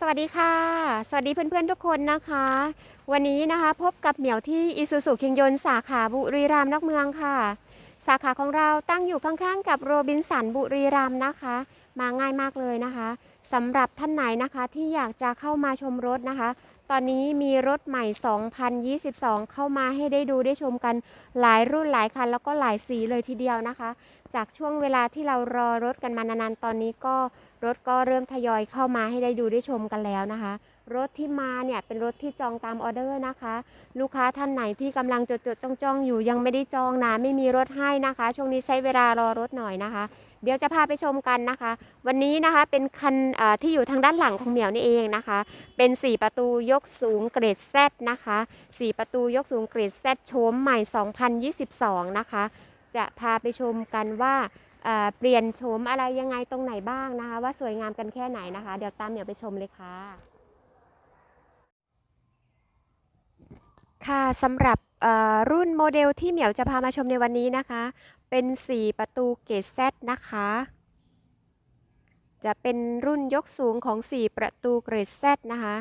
สวัสดีค่ะ สวัสดีเพื่อนๆทุกคนนะคะ วันนี้นะคะพบกับเหมียวที่อิซูซูคิงยนสาขาบุรีรัมย์นอกเมืองค่ะ สาขาของเราตั้งอยู่ข้างๆ กับโรบินสันบุรีรัมย์นะคะ มาง่ายมากเลยนะคะสำหรับท่านไหนนะคะที่อยากจะเข้ามาชมรถนะคะ ตอนนี้มีรถใหม่ 2022 เข้ามาให้ได้ดูได้ชมกันหลายรุ่นหลายคัน แล้วก็หลายสีเลยทีเดียวนะคะ จากช่วงเวลาที่เรารอรถกันมานานๆตอนนี้ก็ รถก็เริ่มทยอยเข้ามาให้ได้ดูได้ชมกันแล้วนะคะ รถที่มาเนี่ยเป็นรถที่จองตามออเดอร์นะคะ ลูกค้าท่านไหนที่กำลังจดจดจ้องจ้องอยู่ยังไม่ได้จองนะไม่มีรถให้นะคะ ช่วงนี้ใช้เวลารอรถหน่อยนะคะ เดี๋ยวจะพาไปชมกันนะคะ วันนี้นะคะเป็นคันที่อยู่ทางด้านหลังของเหมียวนี่เองนะคะ เป็น 4 ประตูยกสูงเกรด Z นะคะ 4 ประตูยกสูงเกรด Z โฉมใหม่ 2022 นะคะ จะพาไปชมกันว่า เปลี่ยนโฉมอะไรยังไงตรงไหนบ้างนะคะ ว่าสวยงามกันแค่ไหนนะคะ เดี๋ยวตามเหมียวไปชมเลยค่ะ ค่ะสำหรับรุ่นโมเดลที่เหมียวจะพามาชมในวันนี้นะคะ เป็น 4 ประตูเกรด Z นะคะ จะเป็นรุ่นยกสูงของ 4 ประตูเกรด Z นะคะ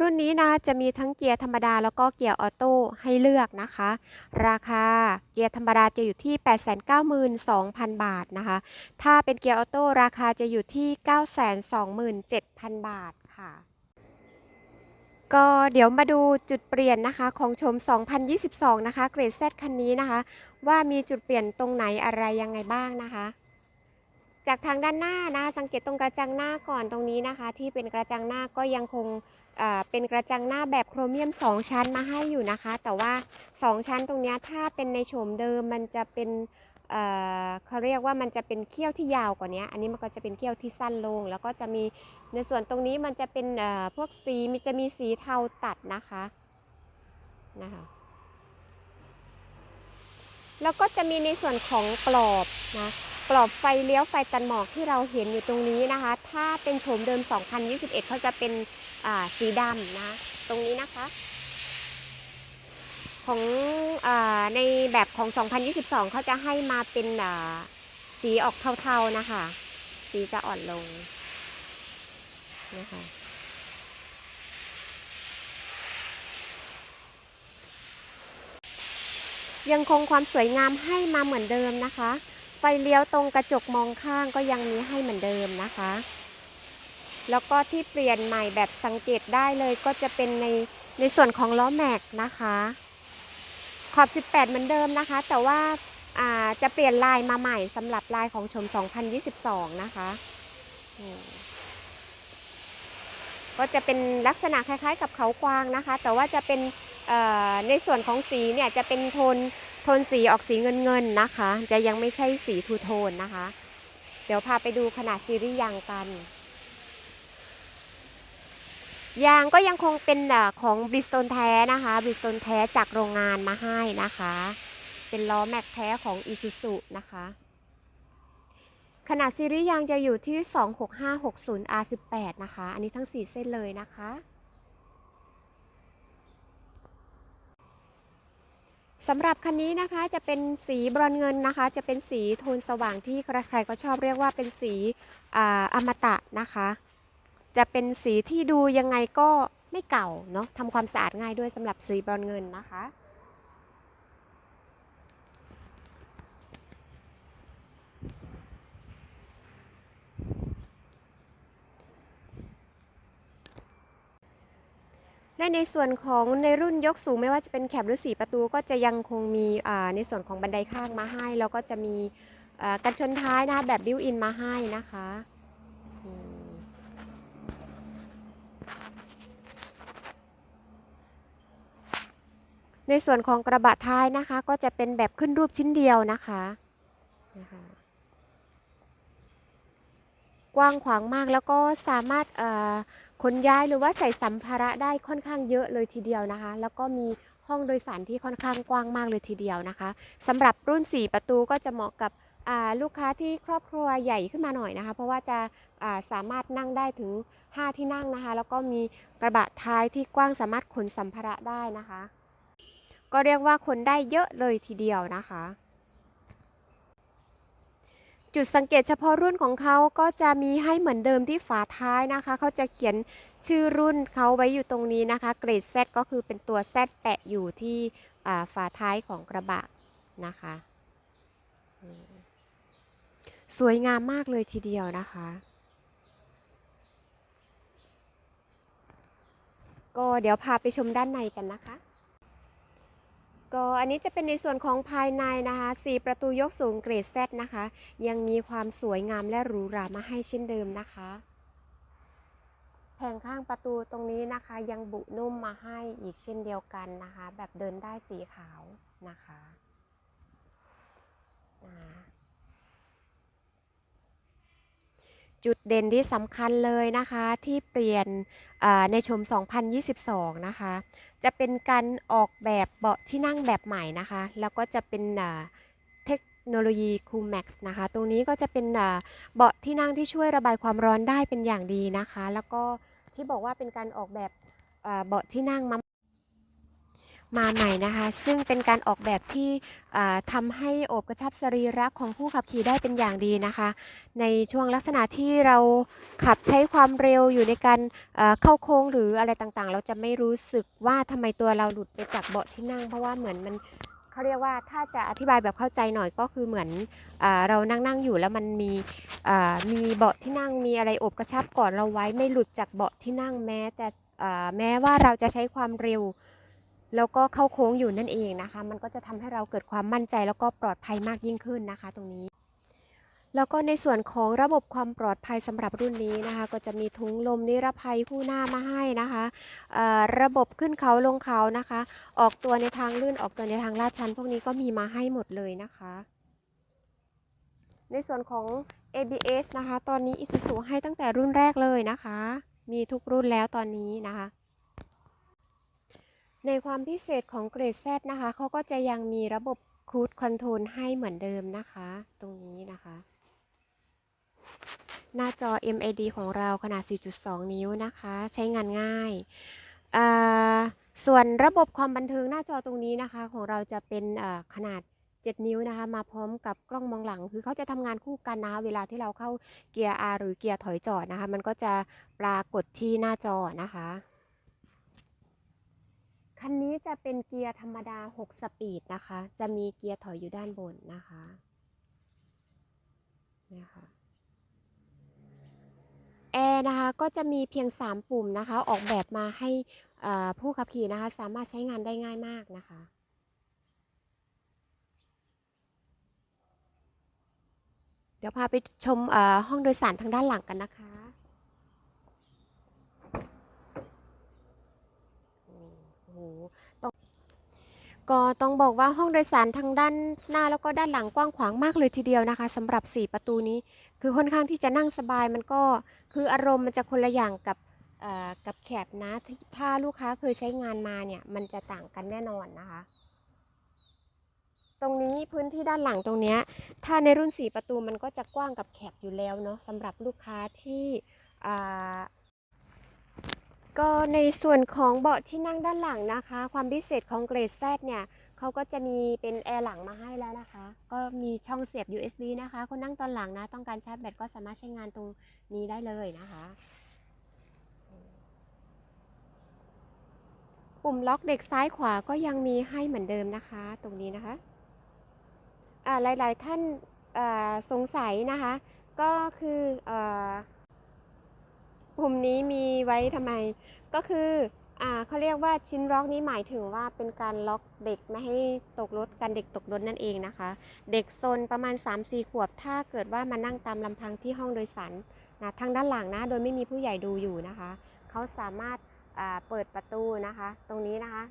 รุ่นนี้นะจะมีทั้งเกียร์ธรรมดาแล้วก็เกียร์ออโต้ให้เลือกนะคะ ราคาเกียร์ธรรมดาจะอยู่ที่ 892,000 บาทนะคะ ถ้าเป็นเกียร์ออโต้ราคาจะอยู่ที่ 927,000 บาทค่ะ ก็เดี๋ยวมาดูจุดเปลี่ยนนะคะของชม 2022 นะคะ เกรด Z คันนี้นะคะ ว่ามีจุดเปลี่ยนตรงไหนอะไรยังไงบ้างนะคะจากทางด้านหน้านะคะสังเกตตรงกระจังหน้าก่อนตรงนี้นะคะ ที่เป็นกระจังหน้าก็ยังคง เป็นกระจังหน้าแบบโครเมียม 2 ชั้นมาให้อยู่นะคะ แต่ว่า 2 ชั้นตรงนี้ถ้าเป็นในโฉมเดิมมันจะเป็นเขาเรียกว่ามันจะเป็นเขี้ยวที่ยาวกว่านี้อันนี้มันก็จะเป็นเขี้ยวที่สั้นลง แล้วก็จะมีในส่วนตรงนี้มันจะเป็นพวกสีมีจะมีสีเทาตัดนะคะนะคะแล้วก็จะมีในส่วนของกรอบนะ กรอบไฟเลี้ยวไฟตัดหมอกที่เราเห็นอยู่ตรงนี้นะคะ ถ้าเป็นโฉมเดิม 2021 เขาจะเป็นสีดำนะ ตรงนี้นะคะ ของอในแบบของ 2022 เขาจะให้มาเป็นสีออกเทาๆนะคะ สีจะอ่อนลงนะคะยังคงความสวยงามให้มาเหมือนเดิมนะคะ ไฟเลี้ยวตรงกระจกมองข้างก็ยังมีให้เหมือนเดิมนะคะ แล้วก็ที่เปลี่ยนใหม่แบบสังเกตได้เลยก็จะเป็นในในส่วนของล้อแม็กนะคะ ขอบ 18 เหมือนเดิมนะคะ แต่ว่าาจะเปลี่ยนลายมาใหม่สำหรับลายของชม 2022 นะคะอืมก็จะเป็นลักษณะคล้ายๆ กับเขากวางนะคะ แต่ว่าจะเป็นในส่วนของสีเนี่ยจะเป็นโทน โทนสีออกสีเงินๆนะคะ จะยังไม่ใช่สีทูโทนนะคะ เดี๋ยวพาไปดูขนาดซีรีส์ยางกัน ยางก็ยังคงเป็นของบริส t ตนแท้นะคะบริส t ตนแท้จากโรงงานมาให้นะคะ เป็นล้อแม็กแท้ของ i s u z u นะคะ ขนาดซีรีส์ยางจะอยู่ที่ 26560 R18 นะคะ อันนี้ทั้ง 4 เส้นเลยนะคะ สำหรับคันนี้นะคะจะเป็นสีบรอนเงินนะคะ จะเป็นสีโทนสว่างที่ใครๆก็ชอบเรียกว่าเป็นสีออมตะนะคะ จะเป็นสีที่ดูยังไงก็ไม่เก่าเนาะทำความสะอาดง่ายด้วยสำหรับสีบรอนเงินนะคะ ในส่วนของในรุ่นยกสูงไม่ว่าจะเป็นแคบหรือ 4 ประตูก็จะยังคงมีในส่วนของบันไดข้างมาให้ แล้วก็จะมีกันชนท้ายนะคะแบบบิวอินมาให้นะคะในส่วนของกระบะท้ายนะคะ ก็จะเป็นแบบขึ้นรูปชิ้นเดียวนะคะนะคะ กว้างขวางมากแล้วก็สามารถ ขนย้ายหรือว่าใส่สัมภาระได้ค่อนข้างเยอะเลยทีเดียวนะคะ แล้วก็มีห้องโดยสารที่ค่อนข้างกว้างมากเลยทีเดียวนะคะสำหรับรุ่น 4 ประตูก็จะเหมาะกับลูกค้าที่ครอบครัวใหญ่ขึ้นมาหน่อยนะคะ เพราะว่าจะาสามารถนั่งได้ถึง 5 ที่นั่งนะคะ แล้วก็มีกระบะท้ายที่กว้างสามารถขนสัมภาระได้นะคะ ก็เรียกว่าขนได้เยอะเลยทีเดียวนะคะ จุดสังเกตเฉพาะรุ่นของเขาก็จะมีให้เหมือนเดิมที่ฝาท้ายนะคะ เขาจะเขียนชื่อรุ่นเขาไว้อยู่ตรงนี้นะคะ เกรด Z ก็คือเป็นตัว Z แปะอยู่ที่ฝาท้ายของกระบะนะคะ สวยงามมากเลยทีเดียวนะคะ ก็เดี๋ยวพาไปชมด้านในกันนะคะ ก็อันนี้จะเป็นในส่วนของภายในนะคะ4ประตูยกสูงเกรด Z นะคะ ยังมีความสวยงามและหรูหรามาให้เช่นเดิมนะคะ แผงข้างประตูตรงนี้นะคะ ยังบุนุ่มมาให้อีกเช่นเดียวกันนะคะ แบบเดินได้สีขาวนะคะ จุดเด่นที่สำคัญเลยนะคะที่เปลี่ยนในชม 2022 นะคะ จะเป็นการออกแบบเบาะที่นั่งแบบใหม่นะคะ แล้วก็จะเป็นเทคโนโลยี Cool Max นะคะ ตรงนี้ก็จะเป็นเบาะที่นั่งที่ช่วยระบายความร้อนได้เป็นอย่างดีนะคะ แล้วก็ที่บอกว่าเป็นการออกแบบเบาะที่นั่งมา มาใหม่นะคะ ซึ่งเป็นการออกแบบที่อ่าทำให้โอบกระชับสรีระของผู้ขับขี่ได้เป็นอย่างดีนะคะ ในช่วงลักษณะที่เราขับใช้ความเร็วอยู่ในการเข้าโค้งหรืออะไรต่างๆ เราจะไม่รู้สึกว่าทำไมตัวเราหลุดไปจากเบาะที่นั่ง เพราะว่าเหมือนมันเขาเรียกว่าถ้าจะอธิบายแบบเข้าใจหน่อยก็คือเหมือนอเรานั่งนั่งอยู่แล้วมันมีมีเบาะที่นั่งมีอะไรอบกระชับก่อนเราไว้ไม่หลุดจากเบาะที่นั่งแม้แต่แม้ว่าเราจะใช้ความเร็ว แล้วก็เข้าโค้งอยู่นั่นเองนะคะ มันก็จะทำให้เราเกิดความมั่นใจแล้วก็ปลอดภัยมากยิ่งขึ้นนะคะ ตรงนี้ แล้วก็ในส่วนของระบบความปลอดภัยสำหรับรุ่นนี้นะคะ ก็จะมีถุงลมนิรภัยคู่หน้ามาให้นะคะระบบขึ้นเขาลงเขานะคะ ออกตัวในทางลื่นออกตัวในทางลาดชัน พวกนี้ก็มีมาให้หมดเลยนะคะ ในส่วนของ ABS นะคะ ตอนนี้ Isuzu ให้ตั้งแต่รุ่นแรกเลยนะคะ มีทุกรุ่นแล้วตอนนี้นะคะ ในความพิเศษของเกรด Z นะคะ เขาก็จะยังมีระบบ Cruise Control ให้เหมือนเดิมนะคะ ตรงนี้นะคะ หน้าจอ MAD ของเราขนาด 4.2 นิ้วนะคะ ใช้งานง่าย ส่วนระบบความบันเทิงหน้าจอตรงนี้นะคะ ของเราจะเป็นขนาด 7 นิ้วนะคะ มาพร้อมกับกล้องมองหลัง คือเขาจะทำงานคู่กันนะคะ เวลาที่เราเข้าเกียร์ R หรือเกียร์ถอยจอดนะคะ มันก็จะปรากฏที่หน้าจอนะคะ คันนี้จะเป็นเกียร์ธรรมดา 6 สปีดนะคะ จะมีเกียร์ถอยอยู่ด้านบนนะคะเนี่ยค่ะแอร์นะคะก็จะมีเพียง 3 ปุ่มนะคะ ออกแบบมาให้อ่าผู้ขับขี่นะคะ สามารถใช้งานได้ง่ายมากนะคะเดี๋ยวพาไปชมอ่าห้องโดยสารทางด้านหลังกันนะคะนี่โอ้โหต้อง ก็ต้องบอกว่าห้องโดยสารทางด้านหน้าแล้วก็ด้านหลังกว้างขวางมากเลยทีเดียวนะคะสำหรับ 4 ประตูนี้ คือค่อนข้างที่จะนั่งสบายมันก็คืออารมณ์มันจะคนละอย่างกับกับแคบนะ ถ้าลูกค้าเคยใช้งานมาเนี่ย มันจะต่างกันแน่นอนนะคะ ตรงนี้พื้นที่ด้านหลังตรงเนี้ยถ้าในรุ่น 4 ประตูมันก็จะกว้างกับแคบอยู่แล้วเนาะสำหรับลูกค้าที่ ก็ในส่วนของเบาะที่นั่งด้านหลังนะคะ ความพิเศษของเกรด Z เนี่ยเขาก็จะมีเป็นแอร์หลังมาให้แล้วนะคะ ก็มีช่องเสียบ USB นะคะ คนนั่งตอนหลังนะ ต้องการชาร์จแบตก็สามารถใช้งานตรงนี้ได้เลยนะคะ ปุ่มล็อกเด็กซ้ายขวาก็ยังมีให้เหมือนเดิมนะคะ ตรงนี้นะคะอ่าหลาย ๆ ท่านสงสัยนะคะ ก็คืออ่าปุ่มนี้มีไว้ทำไม ก็คืออ่าเขาเรียกว่าชิ้นล็อกนี้หมายถึงว่าเป็นการล็อกเด็กไม่ให้ตกรถกันเด็กตกรถนั่นเองนะคะ เด็กซนประมาณ 3-4 ขวบ ถ้าเกิดว่ามานั่งตามลำพังที่ห้องโดยสารนะทางด้านหลังนะ โดยไม่มีผู้ใหญ่ดูอยู่นะคะ เขาสามารถเปิดประตูนะคะ ตรงนี้นะคะ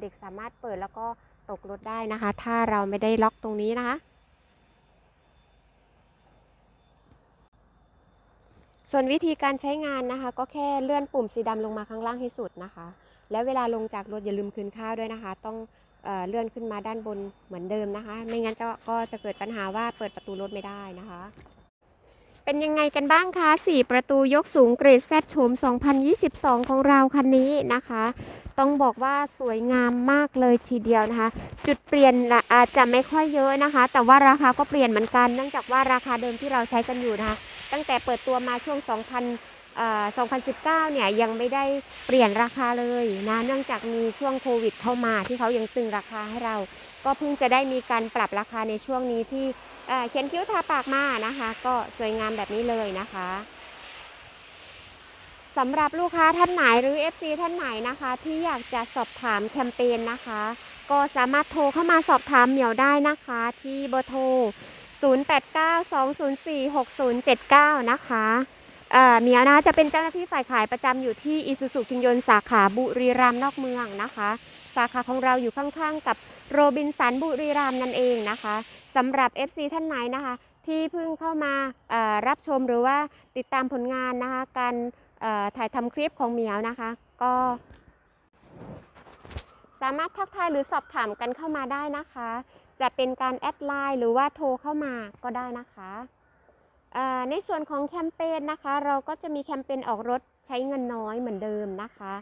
เด็กสามารถเปิดแล้วก็ตกรถได้นะคะ ถ้าเราไม่ได้ล็อกตรงนี้นะคะ ส่วนวิธีการใช้งานนะคะ ก็แค่เลื่อนปุ่มสีดำลงมาข้างล่างให้สุดนะคะ แล้วเวลาลงจากรถอย่าลืมคืนข้าวด้วยนะคะ ต้องเอ่อเลื่อนขึ้นมาด้านบนเหมือนเดิมนะคะ ไม่งั้นจะก็จะเกิดปัญหาว่าเปิดประตูรถไม่ได้นะคะ เป็นยังไงกันบ้างคะ 4 ประตูยกสูงเกรด Z โฉม 2022 ของเราคันนี้นะคะ ต้องบอกว่าสวยงามมากเลยทีเดียวนะคะ จุดเปลี่ยนอาจจะไม่ค่อยเยอะนะคะ แต่ว่าราคาก็เปลี่ยนเหมือนกัน เนื่องจากว่าราคาเดิมที่เราใช้กันอยู่นะคะ ตั้งแต่เปิดตัวมาช่วง 2000เอ่อ2019 เนี่ยยังไม่ได้เปลี่ยนราคาเลยนะเนื่องจากมีช่วงโควิดเข้ามาที่เขายังตึงราคาให้เรา ก็เพิ่งจะได้มีการปรับราคาในช่วงนี้ที่เขียนคิ้วทาปากมานะคะ ก็สวยงามแบบนี้เลยนะคะสำหรับลูกค้าท่านไหนหรือ FC ท่านไหนนะคะ ที่อยากจะสอบถามแคมเปญนะคะ ก็สามารถโทรเข้ามาสอบถามเหมียวได้นะคะ ที่เบอร์โทร 0892046079 นะคะเอ่อเมียวนะจะเป็นเจ้าหน้าที่ฝ่ายขายประจำอยู่ที่อิสุสุคิงยนสาขาบุรีรัมย์นอกเมืองนะคะ สาขาของเราอยู่ข้างๆกับโรบินสันบุรีรัมย์นั่นเองนะคะสำหรับ FC ท่านไหนนะคะ ที่เพิ่งเข้ามารับชมหรือว่าติดตามผลงานนะคะ การถ่ายทำคลิปของเหมียวนะคะ ก็สามารถทักทายหรือสอบถามกันเข้ามาได้นะคะ จะเป็นการแอดไลน์หรือว่าโทรเข้ามาก็ได้นะคะในส่วนของแคมเปญนะคะ เราก็จะมีแคมเปญออกรถใช้เงินน้อยเหมือนเดิมนะคะ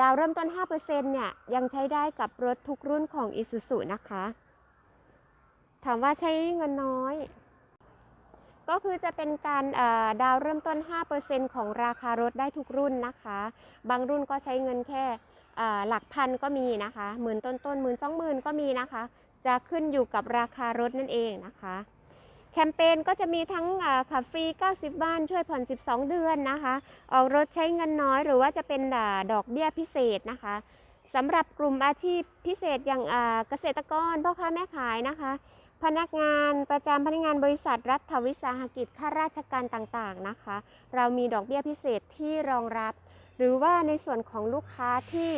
ดาวเริ่มต้น 5%เนี่ยยังใช้ได้กับรถทุกรุ่นของ Isuzu นะคะ ถามว่าใช้เงินน้อย ก็คือจะเป็นการดาวเริ่มต้น 5%ของราคารถได้ทุกรุ่นนะคะ บางรุ่นก็ใช้เงินแค่หลักพันก็มีนะคะ หมื่นต้นต้นหมื่นสองหมื่นก็มีนะคะ จะขึ้นอยู่กับราคารถนั่นเองนะคะ แคมเปญก็จะมีทั้งขับฟรี 90 บ้านช่วยผ่อน 12 เดือนนะคะ ออกรถใช้เงินน้อยหรือว่าจะเป็นดอกเบี้ยพิเศษนะคะสำหรับกลุ่มอาชีพพิเศษอย่างเกษตรกรพ่อค้าแม่ขายนะคะ พนักงานประจำพนักงานบริษัทรัฐวิสาหกิจข้าราชการต่างๆนะคะ เรามีดอกเบี้ยพิเศษที่รองรับ หรือว่าในส่วนของลูกค้าที่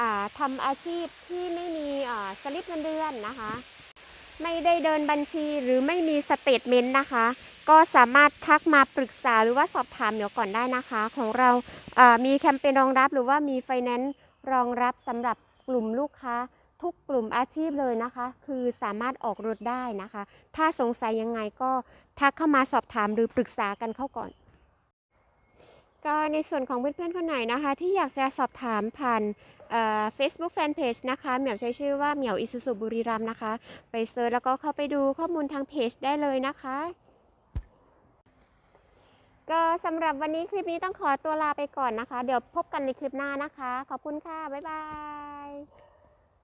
อ่าทำอาชีพที่ไม่มีสลิปเงินเดือนนะคะ ไม่ได้เดินบัญชีหรือไม่มีสเตทเมนต์นะคะ ก็สามารถทักมาปรึกษาหรือว่าสอบถามเดี๋ยวก่อนได้นะคะ ของเราามีแคมเปญรองรับหรือว่ามีไฟแนนซ์รองรับสำหรับกลุ่มลูกค้าทุกกลุ่มอาชีพเลยนะคะ คือสามารถออกรถได้นะคะ ถ้าสงสัยยังไงก็ทักเข้ามาสอบถามหรือปรึกษากันเข้าก่อน ก็ในส่วนของเพื่อนๆ คนไหนนะคะ ที่อยากจะสอบถามผ่านเฟซบุ๊กแฟนเพจนะคะเหมียวใช้ชื่อว่าเหมียวอิสุสุบุรีรัมนะคะ ไปเซิร์ชแล้วก็เข้าไปดูข้อมูลทางเพจได้เลยนะคะ ก็สำหรับวันนี้คลิปนี้ต้องขอตัวลาไปก่อนนะคะ เดี๋ยวพบกันในคลิปหน้านะคะ ขอบคุณค่ะ บ๊ายบาย